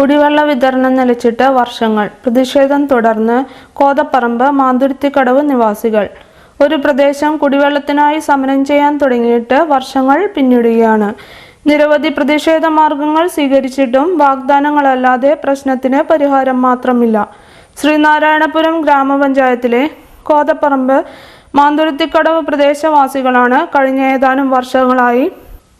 കുടിവെള്ള വിതരണം നിലച്ചിട്ട് വർഷങ്ങൾ. പ്രതിഷേധം തുടർന്ന് കോതപ്പറമ്പ് മാന്തുരുത്തിക്കടവ് നിവാസികൾ. ഒരു പ്രദേശം കുടിവെള്ളത്തിനായി സമരം ചെയ്യാൻ തുടങ്ങിയിട്ട് വർഷങ്ങൾ പിന്നിടുകയാണ്. നിരവധി പ്രതിഷേധ മാർഗങ്ങൾ സ്വീകരിച്ചിട്ടും വാഗ്ദാനങ്ങളല്ലാതെ പ്രശ്നത്തിന് പരിഹാരം മാത്രമില്ല. ശ്രീനാരായണപുരം ഗ്രാമപഞ്ചായത്തിലെ കോതപ്പറമ്പ് മാന്തുരുത്തിക്കടവ് പ്രദേശവാസികളാണ് കഴിഞ്ഞ ഏതാനും വർഷങ്ങളായി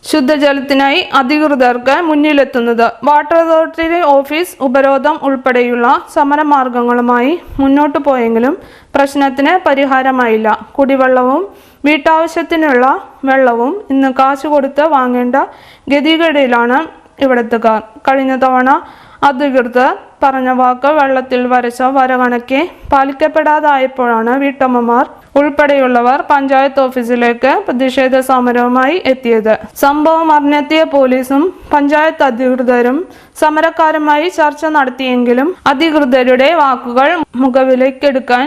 ശുദ്ധജലത്തിനായി അധികൃതർക്ക് മുന്നിലെത്തുന്നത്. വാട്ടർ അതോറിറ്റി ഓഫീസ് ഉപരോധം ഉൾപ്പെടെയുള്ള സമരമാർഗങ്ങളുമായി മുന്നോട്ടു പോയെങ്കിലും പ്രശ്നത്തിന് പരിഹാരമായില്ല. കുടിവെള്ളവും വീട്ടാവശ്യത്തിനുള്ള വെള്ളവും ഇന്ന് കാശ് കൊടുത്ത് വാങ്ങേണ്ട ഗതികേടിലാണ് ഇവിടത്തുകാർ. കഴിഞ്ഞ തവണ അധികൃതർ പറഞ്ഞ വാക്ക് വെള്ളത്തിൽ വരച്ച വരകണക്കെ പാലിക്കപ്പെടാതായപ്പോഴാണ് വീട്ടമ്മമാർ ഉൾപ്പെടെയുള്ളവർ പഞ്ചായത്ത് ഓഫീസിലേക്ക് പ്രതിഷേധ സമരവുമായി എത്തിയത്. സംഭവം അറിഞ്ഞെത്തിയ പോലീസും പഞ്ചായത്ത് അധികൃതരും സമരക്കാരുമായി ചർച്ച നടത്തിയെങ്കിലും അധികൃതരുടെ വാക്കുകൾ മുഖവിലേക്കെടുക്കാൻ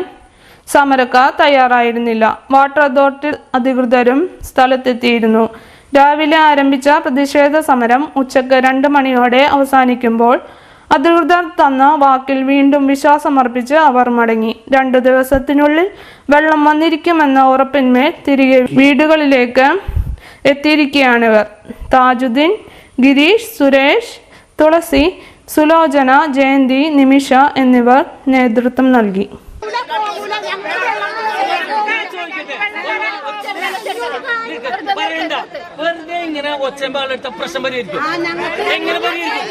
സമരക്കാർ തയ്യാറായിരുന്നില്ല. വാട്ടർ അതോറിറ്റി അധികൃതരും സ്ഥലത്തെത്തിയിരുന്നു. രാവിലെ ആരംഭിച്ച പ്രതിഷേധ സമരം ഉച്ചയ്ക്ക് രണ്ട് മണിയോടെ അവസാനിക്കുമ്പോൾ അധികൃതർ തന്ന വാക്കിൽ വീണ്ടും വിശ്വാസമർപ്പിച്ച് അവർ മടങ്ങി. രണ്ടു ദിവസത്തിനുള്ളിൽ വെള്ളം വന്നിരിക്കുമെന്ന ഉറപ്പിന്മേൽ തിരികെ വീടുകളിലേക്ക് എത്തിയിരിക്കുകയാണിവർ. താജുദ്ദീൻ ഗിരീഷ് സുരേഷ് തുളസി സുലോചന ജയന്തി നിമിഷ എന്നിവർ നേതൃത്വം നൽകി. പറയണ്ട വെറുതെ ഇങ്ങനെ ഒച്ചമ്പാളെടുത്ത പ്രശ്നം പരിഹരിക്കും എങ്ങനെ പരിഹരിക്കും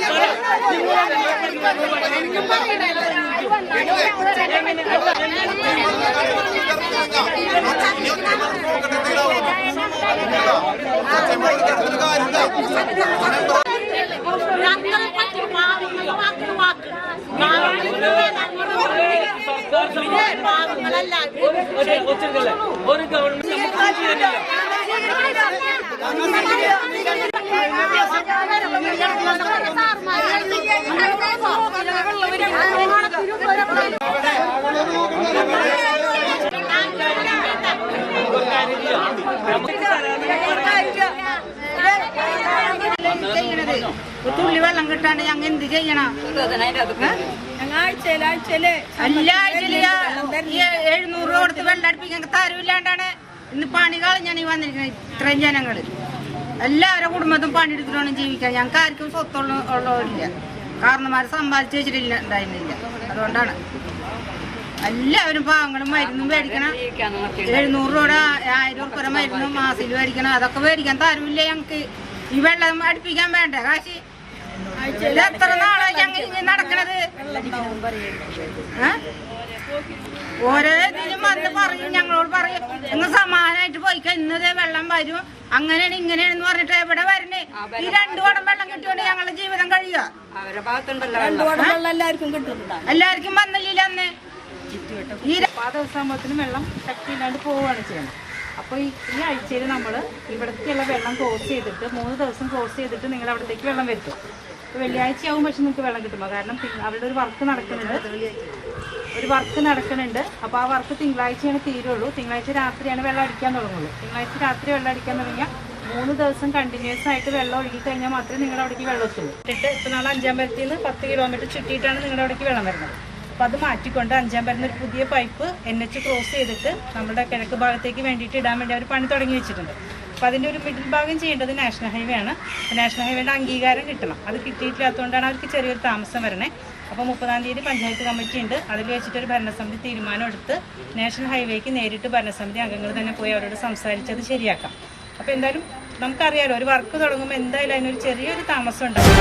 സർക്കാർ ഒരു ഗവൺമെന്റ് തുള്ളി വെള്ളം കിട്ടാണ്ട് ഞങ്ങൾ എന്ത് ചെയ്യണം? എല്ലാ ആഴ്ചയിലും എഴുന്നൂറ് രൂപ കൊടുത്ത് വെള്ളം അടുപ്പിക്കാൻ തരവില്ലാണ്ടാണ് ഇന്ന് പണി കളഞ്ഞാണ് ഈ വന്നിരിക്കുന്നത് ഇത്രയും ജനങ്ങൾ. എല്ലാവരുടെ കുടുംബത്തും പണിയെടുത്തിട്ടാണ് ജീവിക്കാൻ. ഞങ്ങൾക്ക് ആർക്കും സ്വത്തുള്ള ഉള്ളവരില്ല. കാരണന്മാർ സമ്പാദിച്ച് വെച്ചിട്ടില്ല ഉണ്ടായിരുന്നില്ല. അതുകൊണ്ടാണ്. എല്ലാവരും പാവങ്ങളും മരുന്നും മേടിക്കണം. എഴുന്നൂറ് രൂപ ആയിരം ഉറുപ്പ മരുന്നും മാസത്തിൽ മേടിക്കണം. അതൊക്കെ മേടിക്കാൻ തരവില്ല ഞങ്ങൾക്ക്. ഈ വെള്ളം അടുപ്പിക്കാൻ വേണ്ട. കാശ് ഇത് എത്ര നാളായി ഞങ്ങൾ ഇനി നടക്കണത്? ഓരോ ഇതിലും വന്ന് പറയും ഞങ്ങളോട് പറയും നിങ്ങൾ സമാധാനമായിട്ട് പോയിക്ക ഇന്നതേ വെള്ളം വരും. അങ്ങനെയാണ് ഇങ്ങനെയാണെന്ന് പറഞ്ഞിട്ട് എവിടെ വരണേ? ഈ രണ്ടു വടം വെള്ളം കിട്ടിയോണ്ട് ഞങ്ങളുടെ ജീവിതം കഴിയുക. എല്ലാവർക്കും വന്നില്ല അന്ന്. ഈ ദിവസം വെള്ളം വെള്ളം ശക്തിയില്ലാണ്ട് പോവുകയാണ് ചെയ്യുന്നത് അപ്പോൾ ഈ ഈ ആഴ്ചയിൽ നമ്മൾ ഇവിടത്തേക്കുള്ള വെള്ളം ക്ലോസ് ചെയ്തിട്ട് മൂന്ന് ദിവസം ക്ലോസ് ചെയ്തിട്ട് നിങ്ങൾ അവിടത്തേക്ക് വെള്ളം വരുത്തും. വെള്ളിയാഴ്ച ആവും പക്ഷെ നിങ്ങൾക്ക് വെള്ളം കിട്ടുമോ കാരണം അവിടെ ഒരു വർക്ക് നടക്കുന്നുണ്ട്. ഒരു വർക്ക് നടക്കുന്നുണ്ട്. അപ്പോൾ ആ വർക്ക് തിങ്കളാഴ്ചയാണ് തീരുള്ളൂ. തിങ്കളാഴ്ച രാത്രിയാണ് വെള്ളം അടിക്കാൻ തുടങ്ങുള്ളൂ. തിങ്കളാഴ്ച രാത്രി വെള്ളം അടിക്കാൻ തുടങ്ങിയാൽ മൂന്ന് ദിവസം കണ്ടിന്യൂസ് ആയിട്ട് വെള്ളം ഒഴുകി കഴിഞ്ഞാൽ മാത്രമേ നിങ്ങളുടെ അവിടേക്ക് വെള്ളം എത്തുള്ളൂ ഇട്ടിട്ട് ഇപ്പോൾ നാളെ അഞ്ചാം പരത്തിൽ നിന്ന് പത്ത് കിലോമീറ്റർ ചുറ്റിയിട്ടാണ് നിങ്ങളുടെ അവിടേക്ക് വെള്ളം വരുന്നത്. അപ്പോൾ അത് മാറ്റിക്കൊണ്ട് അഞ്ചാം പരന്ന ഒരു പുതിയ പൈപ്പ് എൻ എച്ച് ക്രോസ് ചെയ്തിട്ട് നമ്മുടെ കിഴക്ക് ഭാഗത്തേക്ക് വേണ്ടിയിട്ട് ഇടാൻ വേണ്ടി അവർ പണി തുടങ്ങി വെച്ചിട്ടുണ്ട്. അപ്പോൾ അതിന്റെ ഒരു മിഡിൽ ഭാഗം ചെയ്യേണ്ടത് നാഷണൽ ഹൈവേ ആണ്. നാഷണൽ ഹൈവേയുടെ അംഗീകാരം കിട്ടണം. അത് കിട്ടിയിട്ടില്ലാത്തതുകൊണ്ടാണ് അവർക്ക് ചെറിയൊരു താമസം വരണേ. അപ്പോൾ മുപ്പതാം തീയതി പഞ്ചായത്ത് കമ്മിറ്റി ഉണ്ട്. അതിൽ വെച്ചിട്ടൊരു ഭരണസമിതി തീരുമാനം എടുത്ത് നാഷണൽ ഹൈവേക്ക് നേരിട്ട് ഭരണസമിതി അംഗങ്ങൾ തന്നെ പോയി അവരോട് സംസാരിച്ചത് ശരിയാക്കാം. അപ്പോൾ എന്തായാലും നമുക്കറിയാലോ ഒരു വർക്ക് തുടങ്ങുമ്പോൾ എന്തായാലും അതിനൊരു ചെറിയൊരു താമസം ഉണ്ടാവും.